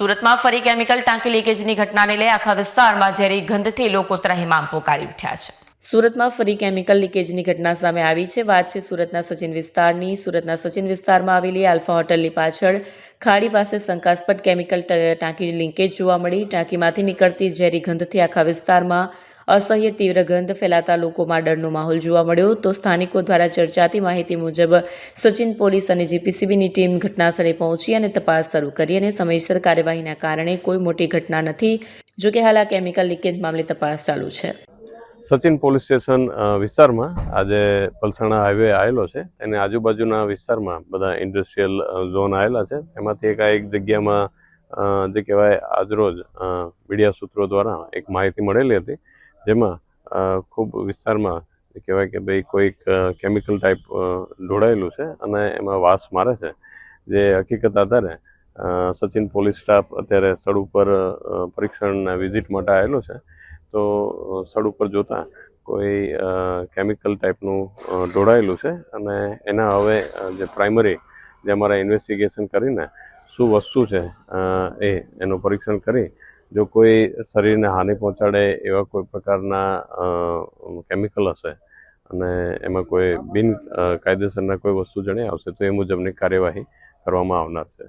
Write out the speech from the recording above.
સુરતમાં ફરી કેમિકલ ટાંકી લીકેજની ઘટનાને લઈ આખા વિસ્તારમાં ઝેરી ગંધથી લોકો ત્રાહિમામ પોકારી ઉઠ્યા છે. સુરતમાં ફરી કેમિકલ લીકેજની ઘટના સામે આવી છે. વાત છે સુરતના સચિન વિસ્તારની. સુરતના સચિન વિસ્તારમાં આવેલી આલ્ફા હોટલની પાછળ ખાડી પાસે શંકાસ્પદ કેમિકલ ટાંકી લીકેજ જોવા મળી. ટાંકીમાંથી નીકળતી ઝેરી ગંધથી આખા વિસ્તારમાં અસહ્ય તીવ્ર ગંધ ફેલાતા લોકોમાં ડરનો માહોલ જોવા મળ્યો તો સ્થાનિકો દ્વારા ચર્ચાતી માહિતી મુજબ સચિન પોલીસ અને જીપીસીબીની ટીમ ઘટનાસ્થળે પહોંચી અને તપાસ શરૂ કરી અને સમયસર કાર્યવાહીના કારણે કોઈ મોટી ઘટના નથી જોકે હાલ આ કેમિકલ લીકેજ મામલે તપાસ ચાલુ છે. સચિન પોલીસ સ્ટેશન વિસ્તારમાં આજે પલસાણા હાઈવે આવેલો છે. અને આજુબાજુના વિસ્તારમાં બધા ઇન્ડસ્ટ્રીયલ ઝોન આવેલા છે. એમાંથી એક આ એક જગ્યામાં જે કહેવાય આજરોજ મીડિયા સૂત્રો દ્વારા એક માહિતી મળેલી હતી. જેમાં ખૂબ વિસ્તારમાં કહેવાય કે ભાઈ કોઈક કેમિકલ ટાઈપ ઢોળાયેલું છે અને એમાં વાસ મારે છે. જે હકીકત આધારે સચિન પોલીસ સ્ટાફ અત્યારે સ્થળ ઉપર પરીક્ષણના વિઝિટ માટે આવેલો છે. તો સ્થળ ઉપર જોતા કોઈ કેમિકલ ટાઈપનું ઢોળાયેલું છે અને એના હવે જે પ્રાઇમરી જે અમારા ઇન્વેસ્ટિગેશન કરીને શું વસ્તુ છે એ એનું પરીક્ષણ કરી જો કોઈ શરીરને હાનિ પહોંચાડે એવા કોઈ પ્રકારના કેમિકલ હશે અને એમાં કોઈ બિન કાયદેસરના કોઈ વસ્તુ જણાવી આવશે, તો એ મુજબની કાર્યવાહી કરવામાં આવનાર છે.